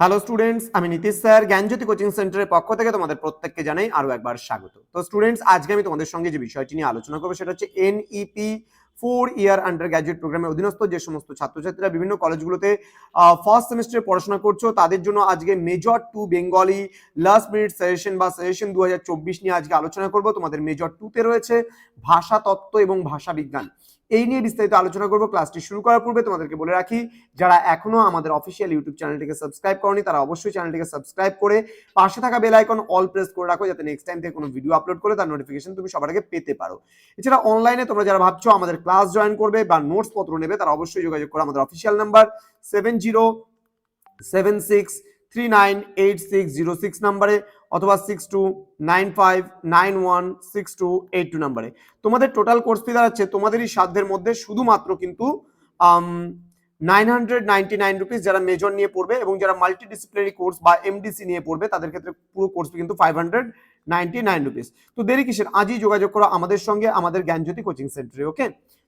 Hello students আমি Nitish sir, জ্ঞানজ্যোতি coaching সেন্টারের পক্ষ থেকে তোমাদের প্রত্যেককে জানাই আরও একবার স্বাগত। তো স্টুডেন্টস আজকে আমি তোমাদের সঙ্গে যে বিষয়টি নিয়ে আলোচনা করব সেটা হচ্ছে NEP four year undergraduate প্রোগ্রামের অধীনস্থ যে সমস্ত ছাত্রছাত্রীরা বিভিন্ন কলেজগুলোতে ফার্স্ট সেমিস্টারে পড়াশোনা করছ, তাদের জন্য আজকে major two Bengali last minute suggestion বা সাজেশন দু হাজার চব্বিশ নিয়ে আজকে আলোচনা করব। তোমাদের মেজর টুতে রয়েছে ভাষা, তত্ত্ব এবং ভাষা বিজ্ঞান। এই নিয়ে বিস্তারিত আলোচনা করব। ক্লাসটি শুরু করার পূর্বে তোমাদেরকে বলে রাখি, যারা এখনও আমাদের অফিসিয়াল ইউটিউব চ্যানেলটিকে সাবস্ক্রাইব করনি, তারা অবশ্যই চ্যানেলটিকে সাবস্ক্রাইব করে পাশে থাকা বেল আইকন অল প্রেস করে রাখো, যাতে নেক্সট টাইম থেকে কোনো ভিডিও আপলোড করে তার নোটিফিকেশন তুমি সবার আগে পেতে পারো। এছাড়া অনলাইনে তোমরা যারা ভাবছ আমাদের ক্লাস জয়েন করবে বা নোটস পত্র নেবে, তারা অবশ্যই যোগাযোগ করো আমাদের official number seven zero seven six three nine eight six zero six নাম্বারে অথবা six two nine five nine one six two eight two নাম্বারে। তোমাদের টোটাল কোর্স ফি দাঁড়াচ্ছে, তোমাদেরই সাধ্যের মধ্যে শুধুমাত্র কিন্তু nine hundred ninety nine rupees যারা মেজর নিয়ে পড়বে এবং যারা মাল্টি ডিসিপ্লিনারি কোর্স বা এমডিসি নিয়ে পড়বে, তাদের ক্ষেত্রে পুরো কোর্স কিন্তু five hundred ninety nine rupees. তো দেরি কিসের? আজই যোগাযোগ করো আমাদের সঙ্গে, আমাদের জ্ঞানজ্যোতি কোচিং সেন্টারে ওকে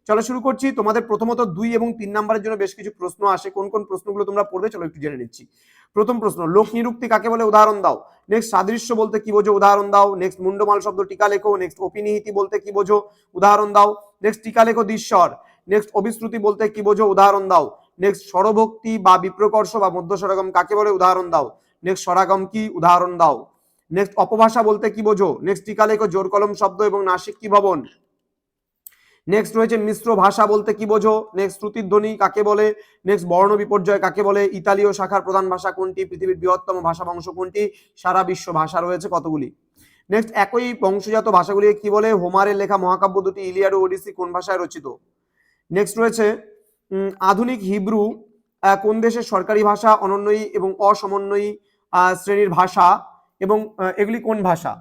চলো শুরু করছি। তোমাদের প্রথমত দুই এবং তিন নাম্বারের জন্য বেশ কিছু প্রশ্ন আসে। কোন কোন প্রশ্নগুলো তোমরা পড়বে চলো একটু জেনে নিচ্ছি। প্রথম প্রশ্ন, লোক নিরুক্তি কাকে বলে? উদাহরণ দাও। নেক্সট সাদৃশ্য বলতে কি বোঝো? উদাহরণ দাও। নেক্সট মুন্ডমাল শব্দ টিকা লেখো। নেক্সট অপিনিহিতি বলতে কি বোঝো? উদাহরণ দাও। নেক্সট টিকা লেখো দৃশ্যর নেক্সট অবিশ্রুতি বলতে কি বোঝো? উদাহরণ দাও। নেক্সট স্বরভক্তি বা বিপ্রকর্ষ বা মধ্য স্বরাগম কাকে বলে? উদাহরণ দাও। নেক্সট স্বরাগম কি? উদাহরণ দাও। নেক্সট অপভাষা বলতে কি বোঝো? নেক্সট টিকা লেখো জোর কলম শব্দ এবং নাসিক কি ভবন? নেক্সট রয়েছে মিশ্র ভাষা বলতে কি বোঝো? নেক্সট শ্রুতিধ্বনি কাকে বলে? নেক্সট বর্ণ বিপর্যয় কাকে বলে? ইতালীয় শাখার প্রধান ভাষা কোনটি? পৃথিবীর বৃহত্তম ভাষা বংশ কোনটি? সারা বিশ্ব ভাষা রয়েছে কতগুলি? নেক্সট একই বংশজাত ভাষাগুলি কি বলে? হোমারের লেখা মহাকাব্য দুটি ইলিয়াড ও ওডিসি কোন ভাষায় রচিত? নেক্সট রয়েছে আধুনিক হিব্রু কোন দেশের সরকারি ভাষা অনন্যয়ী এবং অসমন্বয়ী শ্রেণির ভাষা? এবং এগুলি কোন ভাষা?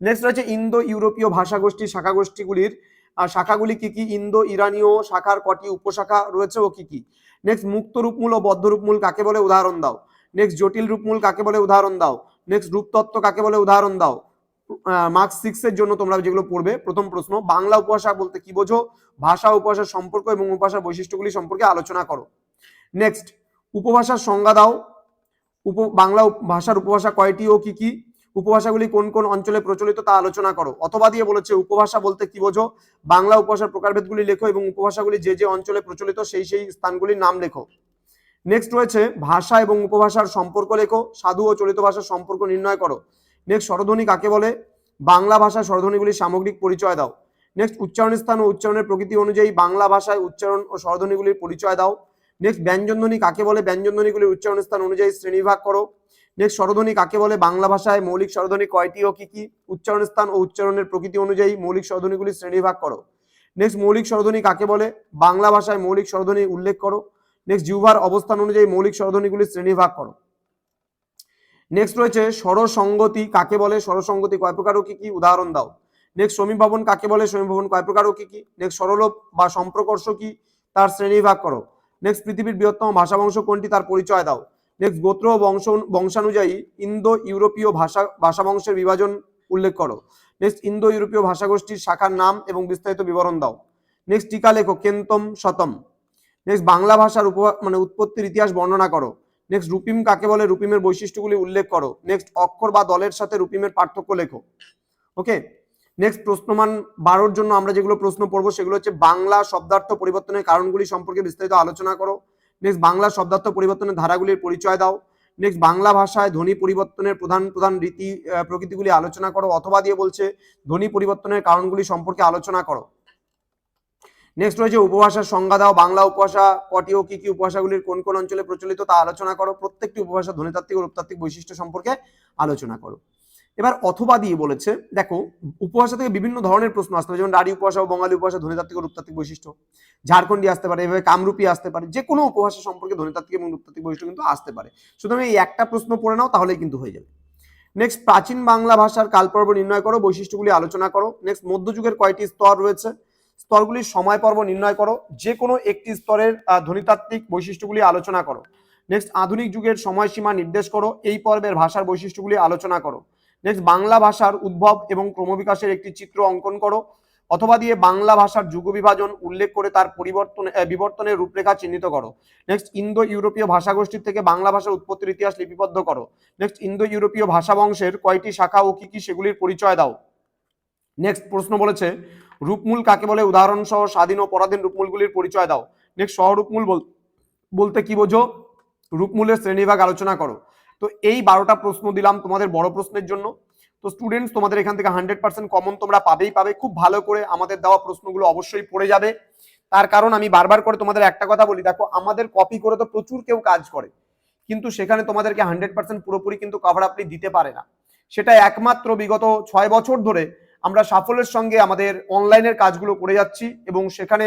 নেক্সট রয়েছে ইন্দো ইউরোপীয় ভাষা গোষ্ঠী শাখা গোষ্ঠীগুলির শাখাগুলি কি কি? ইন্দো, ইরানীয় শাখার কটি উপশাখা রয়েছে ও কি কি? নেক্সট মুক্ত রূপমূল ও বদ্ধ রূপমূল কাকে বলে? উদাহরণ দাও। নেক্সট জটিল রূপমূল কাকে বলে? উদাহরণ দাও। নেক্সট রূপতত্ত্ব কাকে বলে? উদাহরণ দাও। মার্কস সিক্স এর জন্য তোমরা যেগুলো পড়বে, প্রথম প্রশ্ন, বাংলা উপভাষা বলতে কি বোঝো? ভাষা, উপভাষার সম্পর্ক এবং উপভাষার বৈশিষ্ট্যগুলি সম্পর্কে আলোচনা করো। নেক্সট উপভাষার সংজ্ঞা দাও। উপ, বাংলা ভাষার উপভাষা কয়টি ও কি কি? উপভাষাগুলি কোন কোন অঞ্চলে প্রচলিত তা আলোচনা করো। অথবা দিয়ে বলেছে, উপভাষা বলতে কি বোঝো? বাংলা উপভাষার প্রকারভেদগুলি লেখো এবং উপভাষাগুলি যে যে অঞ্চলে প্রচলিত সেই সেই স্থানগুলির নাম লেখো। নেক্সট রয়েছে, ভাষা এবং উপভাষার সম্পর্ক লেখো। সাধু ও চলিত ভাষার সম্পর্ক নির্ণয় করো। নেক্সট স্বরধ্বনি কাকে বলে? বাংলা ভাষার স্বরধ্বনিগুলির সামগ্রিক পরিচয় দাও। নেক্সট উচ্চারণ স্থান ও উচ্চারণের প্রকৃতি অনুযায়ী বাংলা ভাষায় উচ্চারণ ও স্বরধ্বনিগুলির পরিচয় দাও। নেক্সট ব্যঞ্জনধ্বনি কাকে বলে? ব্যঞ্জনধ্বনিগুলির উচ্চারণ স্থান অনুযায়ী শ্রেণীবিভাগ করো। নেক্সট স্বরধ্বনি কাকে বলে? বাংলা ভাষায় মৌলিক স্বরধ্বনি কয়টি ও কি কি? উচ্চারণ স্থান ও উচ্চারণের প্রকৃতি অনুযায়ী মৌলিক স্বরধ্বনিগুলি শ্রেণীবিভাগ করো। নেক্সট মৌলিক স্বরধ্বনি কাকে বলে? বাংলা ভাষায় মৌলিক স্বরধ্বনি উল্লেখ করো। নেক্সট জিহ্বার অবস্থান অনুযায়ী মৌলিক স্বরধ্বনিগুলি শ্রেণীবিভাগ করো। নেক্সট রয়েছে স্বরসঙ্গতি কাকে বলে? স্বরসঙ্গতি কয় প্রকার ও কি কি? উদাহরণ দাও। নেক্সট সমীভবন কাকে বলে? সমীভবন কয় প্রকার ও কি কি? নেক্সট সরলোপ বা সম্প্রকর্ষ কি? তার শ্রেণীবিভাগ করো। নেক্সট পৃথিবীর বৃহত্তম ভাষা বংশ কোনটি তার পরিচয় দাও। নেক্সট গোত্র বংশ, বংশানুযায়ী ইন্দো ইউরোপীয় ভাষা ভাষা বংশের বিভাজন উল্লেখ করো। নেক্সট ইন্দো ইউরোপীয় ভাষাগোষ্ঠীর শাখার নাম এবং বিস্তারিত বিবরণ দাও। নেক্সট টিকা লেখো, কেন্তম শতম। নেক্সট বাংলা ভাষার উপ মানে উৎপত্তির ইতিহাস বর্ণনা করো। নেক্সট রুপিম কাকে বলে? রুপিমের বৈশিষ্ট্যগুলি উল্লেখ করো। নেক্সট অক্ষর বা দলের সাথে রুপিমের পার্থক্য লেখো। ওকে নেক্সট প্রশ্নমান বারোর জন্য আমরা যেগুলো প্রশ্ন পড়ব সেগুলো হচ্ছে বাংলা শব্দার্থ পরিবর্তনের কারণগুলি সম্পর্কে বিস্তারিত আলোচনা করো। নেক্সট বাংলা শব্দার্থ পরিবর্তনের ধারাগুলির পরিচয় দাও। নেক্সট বাংলা ভাষায় ধ্বনি পরিবর্তনের প্রধান প্রধান রীতি প্রকৃতিগুলি আলোচনা করো অথবা দিয়ে বলছে ধ্বনি পরিবর্তনের কারণগুলি সম্পর্কে আলোচনা করো। নেক্সট রয়েছে উপভাষার সংজ্ঞা দাও। বাংলা উপভাষা কটি ও কি কি উপভাষাগুলির কোন কোন অঞ্চলে প্রচলিত তা আলোচনা করো। প্রত্যেকটি উপভাষা ধ্বনিতাত্ত্বিক ও রূপতাত্ত্বিক বৈশিষ্ট্য সম্পর্কে আলোচনা করো। এবার অথবা দিয়ে বলেছে, দেখো, উপভাষা থেকে বিভিন্ন ধরনের প্রশ্ন আসতে পারে, যেমন রাঢ়ী উপভাষা ও বঙ্গালী উপভাষা ধ্বনিতাত্ত্বিক রূপতাত্ত্বিক বৈশিষ্ট্য। ঝাড়খণ্ডী আসতে পারে, এভাবে কামরূপী আসতে পারে যে কোনো উপভাষা সম্পর্কে ধ্বনিতাত্ত্বিক এবং রূপতাত্ত্বিক বৈশিষ্ট্য কিন্তু আসতে পারে। সুতরাং এই একটা প্রশ্ন পড়ে নাও, তাহলেই কিন্তু হয়ে যাবে। নেক্সট প্রাচীন বাংলা ভাষার কালপর্ব নির্ণয় করো, বৈশিষ্ট্যগুলি আলোচনা করো। নেক্সট মধ্যযুগের কয়টি স্তর রয়েছে? স্তরগুলির সময় পর্ব নির্ণয় করো যে কোনো একটি স্তরের ধ্বনিতাত্ত্বিক বৈশিষ্ট্যগুলি আলোচনা করো। নেক্সট আধুনিক যুগের সময়সীমা নির্দেশ করো, এই পর্বের ভাষার বৈশিষ্ট্যগুলি আলোচনা করো। নেক্সট বাংলা ভাষার উদ্ভব এবং ক্রমবিকাশের একটি চিত্র অঙ্কন করো। অথবা দিয়ে বাংলা ভাষার যুগ বিভাজন উল্লেখ করে তার পরিবর্তন বিবর্তনের রূপরেখা চিহ্নিত করো। নেক্সট ইন্দো ইউরোপীয় ভাষাগোষ্ঠীর থেকে বাংলা ভাষার উৎপত্তির ইতিহাস লিপিবদ্ধ করো। নেক্সট ইন্দো ইউরোপীয় ভাষা বংশের কয়টি শাখা ও কি কি সেগুলির পরিচয় দাও। নেক্সট প্রশ্ন বলেছে, রূপমূল কাকে বলে? উদাহরণ সহ স্বাধীন ও পরাধীন রূপমূলগুলির পরিচয় দাও। নেক্সট সহরূপমূল বল- বলতে কি বোঝো? রূপমূলের শ্রেণীভাগ আলোচনা করো। তো এই বারোটা প্রশ্ন দিলাম তোমাদের বড় প্রশ্নের জন্য। তো স্টুডেন্টস তোমাদের এখান থেকে হান্ড্রেড পার্সেন্ট কমন তোমরা পাবেই পাবে। খুব ভালো করে আমাদের দেওয়া প্রশ্নগুলো অবশ্যই পড়ে যাবে। তার কারণ আমি বারবার করে তোমাদের একটা কথা বলি, দেখো, আমাদের কপি করে তো প্রচুর কেউ কাজ করে। কিন্তু সেখানে তোমাদেরকে হান্ড্রেড পার্সেন্ট পুরোপুরি কিন্তু কভার আপনি দিতে পারে না। সেটা একমাত্র বিগত ছয় বছর ধরে আমরা সাফল্যের সঙ্গে আমাদের অনলাইনের কাজগুলো করে যাচ্ছি এবং সেখানে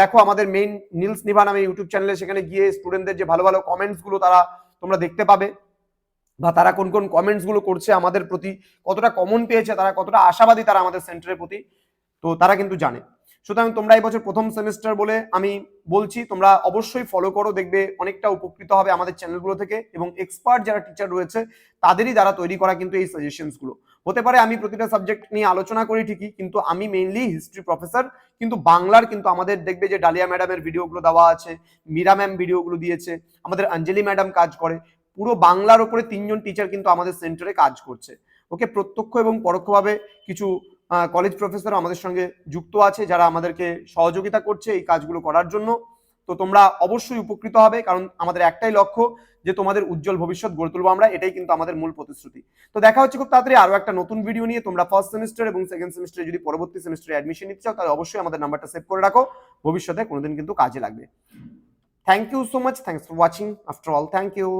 দেখো, আমাদের মেইন নীলস নিভা নামে ইউটিউব চ্যানেলে সেখানে গিয়ে স্টুডেন্টদের যে ভালো ভালো কমেন্টসগুলো তারা তোমরা দেখতে পাবে বা তারা কোন কোন কমেন্টসগুলো করছে আমাদের প্রতি, কতটা কমন পেয়েছে, তারা কতটা আশাবাদী তারা আমাদের সেন্টারের প্রতি, তো তারা কিন্তু জানে। সুতরাং তোমরা এই বছর প্রথম সেমিস্টার বলে আমি বলছি, তোমরা অবশ্যই ফলো করো, দেখবে অনেকটা উপকৃত হবে আমাদের চ্যানেলগুলো থেকে এবং এক্সপার্ট যারা টিচার রয়েছে, তাদেরই দ্বারা তৈরি করা কিন্তু এই সাজেশনসগুলো। হতে পারে আমি প্রতিটা সাবজেক্ট নিয়ে আলোচনা করি ঠিকই, কিন্তু আমি মেইনলি হিস্ট্রি প্রফেসর কিন্তু বাংলার কিন্তু আমাদের দেখবে যে ডালিয়া ম্যাডামের ভিডিওগুলো দেওয়া আছে, মীরা ম্যাম ভিডিওগুলো দিয়েছে, আমাদের অঞ্জলি ম্যাডাম কাজ করে, পুরো বাংলার ওপরে তিনজন টিচার কিন্তু আমাদের সেন্টারে কাজ করছে। ওকে প্রত্যক্ষ এবং পরোক্ষভাবে কিছু কলেজ প্রফেসর আমাদের সঙ্গে যুক্ত আছে, যারা আমাদেরকে সহযোগিতা করছে এই কাজগুলো করার জন্য। তো তোমরা অবশ্যই উপকৃত হবে, কারণ আমাদের একটাই লক্ষ্য যে তোমাদের উজ্জ্বল ভবিষ্যৎ গড়ে তুলবো আমরা, এটাই কিন্তু আমাদের মূল প্রতিশ্রুতি। তো দেখা হচ্ছে খুব তাড়াতাড়ি আরও একটা নতুন ভিডিও নিয়ে। তোমরা ফার্স্ট সেমিস্টার এবং সেকেন্ড সেমিস্টারে যদি পরবর্তী সেমিস্টারে অ্যাডমিশন নিতে চাও, তাহলে অবশ্যই আমাদের নাম্বারটা সেভ করে রাখো। ভবিষ্যতে কোনোদিন কিন্তু কাজে লাগবে। Thank you so much thanks for watching after all thank you